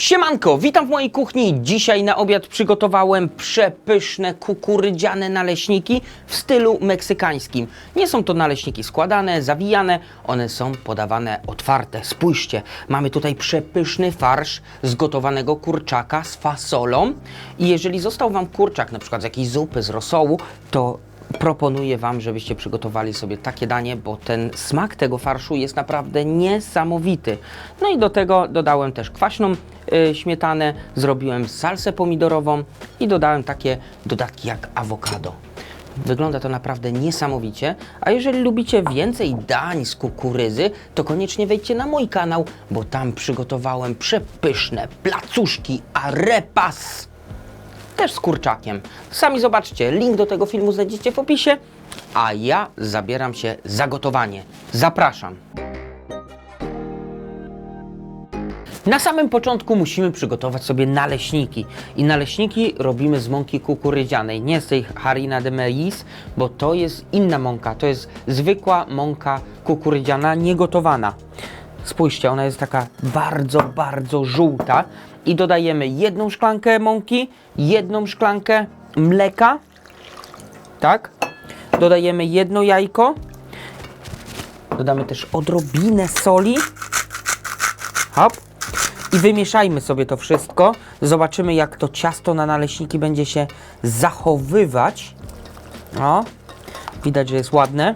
Siemanko, witam w mojej kuchni. Dzisiaj na obiad przygotowałem przepyszne kukurydziane naleśniki w stylu meksykańskim. Nie są to naleśniki składane, zawijane, one są podawane otwarte. Spójrzcie, mamy tutaj przepyszny farsz z gotowanego kurczaka z fasolą. I jeżeli został Wam kurczak na przykład z jakiejś zupy, z rosołu, to proponuję Wam, żebyście przygotowali sobie takie danie, bo ten smak tego farszu jest naprawdę niesamowity. No i do tego dodałem też kwaśną śmietanę, zrobiłem salsę pomidorową i dodałem takie dodatki jak awokado. Wygląda to naprawdę niesamowicie, a jeżeli lubicie więcej dań z kukurydzy, to koniecznie wejdźcie na mój kanał, bo tam przygotowałem przepyszne placuszki arepas też z kurczakiem. Sami zobaczcie, link do tego filmu znajdziecie w opisie, a ja zabieram się za gotowanie. Zapraszam. Na samym początku musimy przygotować sobie naleśniki. I naleśniki robimy z mąki kukurydzianej, nie z tej harina de maíz, bo to jest inna mąka. To jest zwykła mąka kukurydziana, niegotowana. Spójrzcie, ona jest taka bardzo, bardzo żółta. I dodajemy jedną szklankę mąki, jedną szklankę mleka, tak? Dodajemy jedno jajko. Dodamy też odrobinę soli. Hop. I wymieszajmy sobie to wszystko. Zobaczymy, jak to ciasto na naleśniki będzie się zachowywać. O, widać, że jest ładne.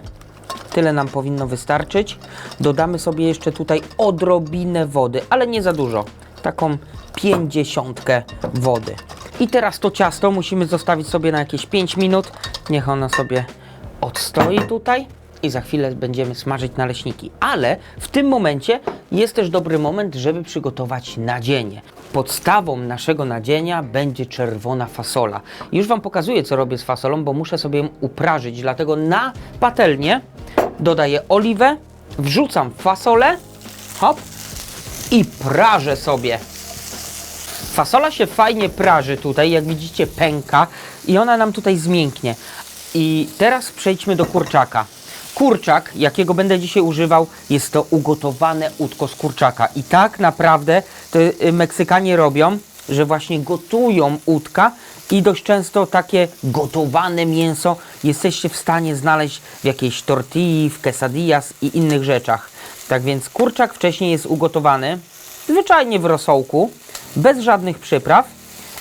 Tyle nam powinno wystarczyć. Dodamy sobie jeszcze tutaj odrobinę wody, ale nie za dużo. Taką pięćdziesiątkę wody. I teraz to ciasto musimy zostawić sobie na jakieś 5 minut. Niech ono sobie odstoi tutaj i za chwilę będziemy smażyć naleśniki. Ale w tym momencie jest też dobry moment, żeby przygotować nadzienie. Podstawą naszego nadzienia będzie czerwona fasola. Już Wam pokazuję, co robię z fasolą, bo muszę sobie ją uprażyć. Dlatego na patelnię dodaję oliwę, wrzucam fasolę, hop, i prażę sobie. Fasola się fajnie praży tutaj, jak widzicie pęka i ona nam tutaj zmięknie. I teraz przejdźmy do kurczaka. Kurczak, jakiego będę dzisiaj używał, jest to ugotowane udko z kurczaka. I tak naprawdę to y, Meksykanie robią, że właśnie gotują udka i dość często takie gotowane mięso jesteście w stanie znaleźć w jakiejś tortilli, w quesadillas i innych rzeczach. Tak więc kurczak wcześniej jest ugotowany, zwyczajnie w rosołku, bez żadnych przypraw.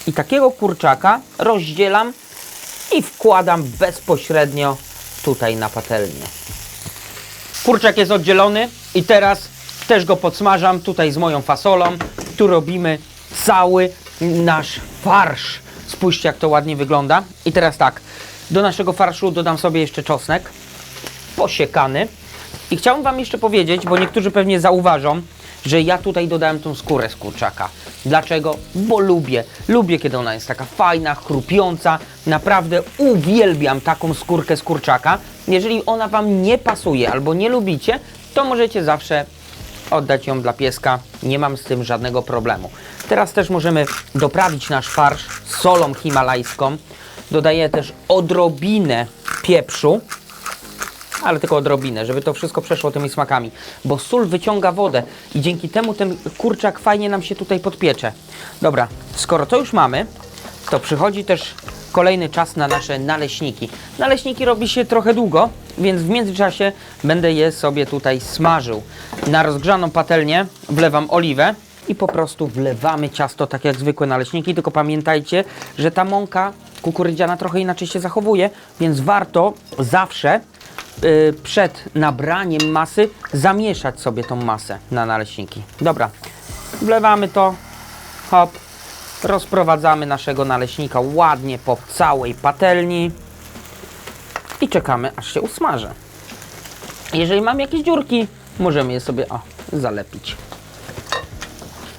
I takiego kurczaka rozdzielam i wkładam bezpośrednio tutaj na patelnię. Kurczak jest oddzielony i teraz też go podsmażam tutaj z moją fasolą. Tu robimy cały nasz farsz. Spójrzcie jak to ładnie wygląda. I teraz tak, do naszego farszu dodam sobie jeszcze czosnek posiekany. I chciałbym Wam jeszcze powiedzieć, bo niektórzy pewnie zauważą, że ja tutaj dodałem tą skórę z kurczaka. Dlaczego? Bo lubię. Lubię, kiedy ona jest taka fajna, chrupiąca. Naprawdę uwielbiam taką skórkę z kurczaka. Jeżeli ona Wam nie pasuje albo nie lubicie, to możecie zawsze oddać ją dla pieska. Nie mam z tym żadnego problemu. Teraz też możemy doprawić nasz farsz solą himalajską. Dodaję też odrobinę pieprzu ale tylko odrobinę, żeby to wszystko przeszło tymi smakami, bo sól wyciąga wodę i dzięki temu ten kurczak fajnie nam się tutaj podpiecze. Dobra, skoro to już mamy, to przychodzi też kolejny czas na nasze naleśniki. Naleśniki robi się trochę długo, więc w międzyczasie będę je sobie tutaj smażył. Na rozgrzaną patelnię wlewam oliwę i po prostu wlewamy ciasto tak jak zwykłe naleśniki, tylko pamiętajcie, że ta mąka kukurydziana trochę inaczej się zachowuje, więc warto zawsze przed nabraniem masy zamieszać sobie tą masę na naleśniki. Dobra, wlewamy to, hop, rozprowadzamy naszego naleśnika ładnie po całej patelni i czekamy aż się usmaży. Jeżeli mamy jakieś dziurki, możemy je sobie o, zalepić.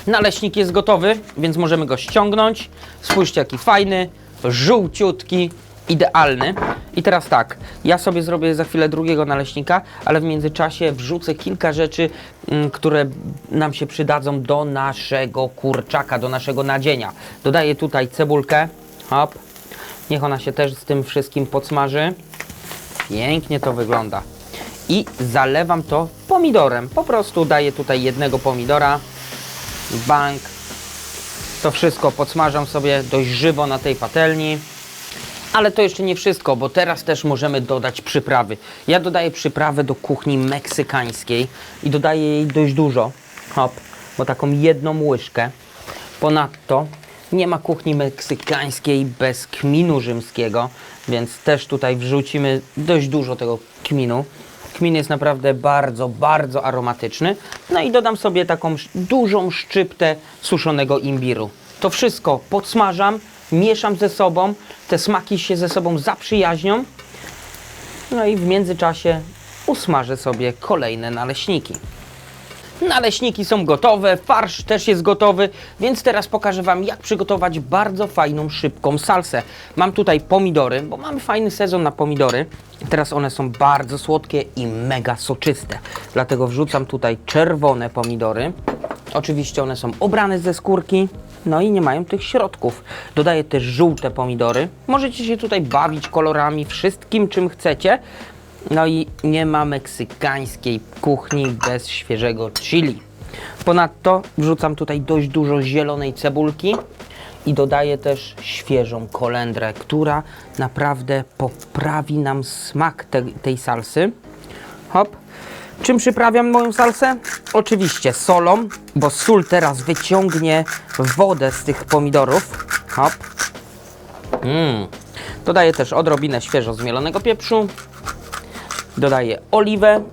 Naleśnik jest gotowy, więc możemy go ściągnąć. Spójrzcie jaki fajny, żółciutki, idealny. I teraz tak, ja sobie zrobię za chwilę drugiego naleśnika, ale w międzyczasie wrzucę kilka rzeczy, mm, które nam się przydadzą do naszego kurczaka, do naszego nadzienia. Dodaję tutaj cebulkę, hop, niech ona się też z tym wszystkim podsmaży. Pięknie to wygląda. I zalewam to pomidorem. Po prostu daję tutaj jednego pomidora. Bank. To wszystko podsmażam sobie dość żywo na tej patelni. Ale to jeszcze nie wszystko, bo teraz też możemy dodać przyprawy. Ja dodaję przyprawę do kuchni meksykańskiej i dodaję jej dość dużo. Hop, bo taką jedną łyżkę. Ponadto nie ma kuchni meksykańskiej bez kminu rzymskiego, więc też tutaj wrzucimy dość dużo tego kminu. Kmin jest naprawdę bardzo, bardzo aromatyczny. No i dodam sobie taką dużą szczyptę suszonego imbiru. To wszystko podsmażam, mieszam ze sobą, te smaki się ze sobą zaprzyjaźnią. No i w międzyczasie usmażę sobie kolejne naleśniki. Naleśniki są gotowe, farsz też jest gotowy, więc teraz pokażę Wam, jak przygotować bardzo fajną, szybką salsę. Mam tutaj pomidory, bo mamy fajny sezon na pomidory. Teraz one są bardzo słodkie i mega soczyste. Dlatego wrzucam tutaj czerwone pomidory. Oczywiście one są obrane ze skórki, no i nie mają tych środków. Dodaję też żółte pomidory. Możecie się tutaj bawić kolorami, wszystkim czym chcecie. No i nie ma meksykańskiej kuchni bez świeżego chili. Ponadto wrzucam tutaj dość dużo zielonej cebulki i dodaję też świeżą kolendrę, która naprawdę poprawi nam smak te, tej salsy. Hop. Czym przyprawiam moją salsę? Oczywiście solą, bo sól teraz wyciągnie wodę z tych pomidorów. Hop. Mm. Dodaję też odrobinę świeżo zmielonego pieprzu. Dodaję oliwę.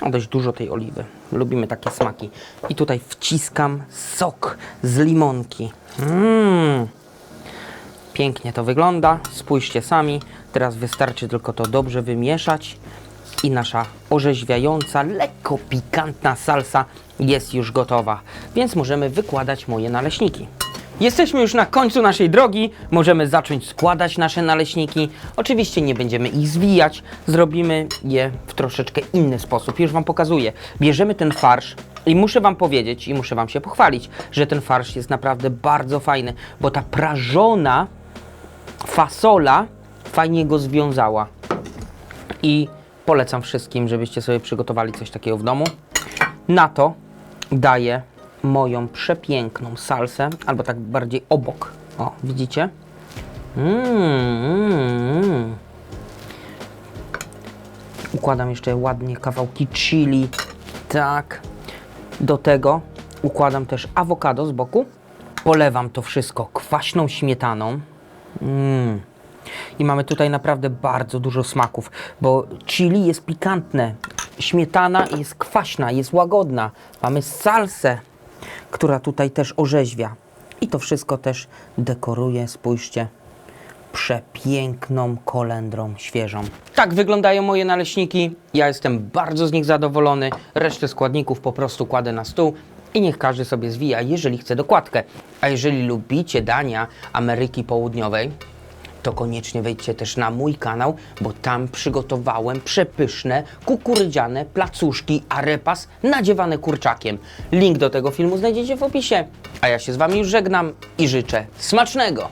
O, dość dużo tej oliwy. Lubimy takie smaki. I tutaj wciskam sok z limonki. Mmm. Pięknie to wygląda. Spójrzcie sami. Teraz wystarczy tylko to dobrze wymieszać. I nasza orzeźwiająca, lekko pikantna salsa jest już gotowa. Więc możemy wykładać moje naleśniki. Jesteśmy już na końcu naszej drogi. Możemy zacząć składać nasze naleśniki. Oczywiście nie będziemy ich zwijać. Zrobimy je w troszeczkę inny sposób. Już Wam pokazuję. Bierzemy ten farsz i muszę Wam powiedzieć i muszę Wam się pochwalić, że ten farsz jest naprawdę bardzo fajny, bo ta prażona fasola fajnie go związała. I polecam wszystkim, żebyście sobie przygotowali coś takiego w domu. Na to daję moją przepiękną salsę, albo tak bardziej obok. O, widzicie? Mm. Układam jeszcze ładnie kawałki chili. Tak. Do tego układam też awokado z boku. Polewam to wszystko kwaśną śmietaną. Mm. I mamy tutaj naprawdę bardzo dużo smaków, bo chili jest pikantne, śmietana jest kwaśna, jest łagodna. Mamy salsę, która tutaj też orzeźwia. I to wszystko też dekoruje, spójrzcie, przepiękną kolendrą świeżą. Tak wyglądają moje naleśniki. Ja jestem bardzo z nich zadowolony. Resztę składników po prostu kładę na stół i niech każdy sobie zwija, jeżeli chce dokładkę. A jeżeli lubicie dania Ameryki Południowej, to koniecznie wejdźcie też na mój kanał, bo tam przygotowałem przepyszne kukurydziane placuszki arepas nadziewane kurczakiem. Link do tego filmu znajdziecie w opisie. A ja się z Wami już żegnam i życzę smacznego!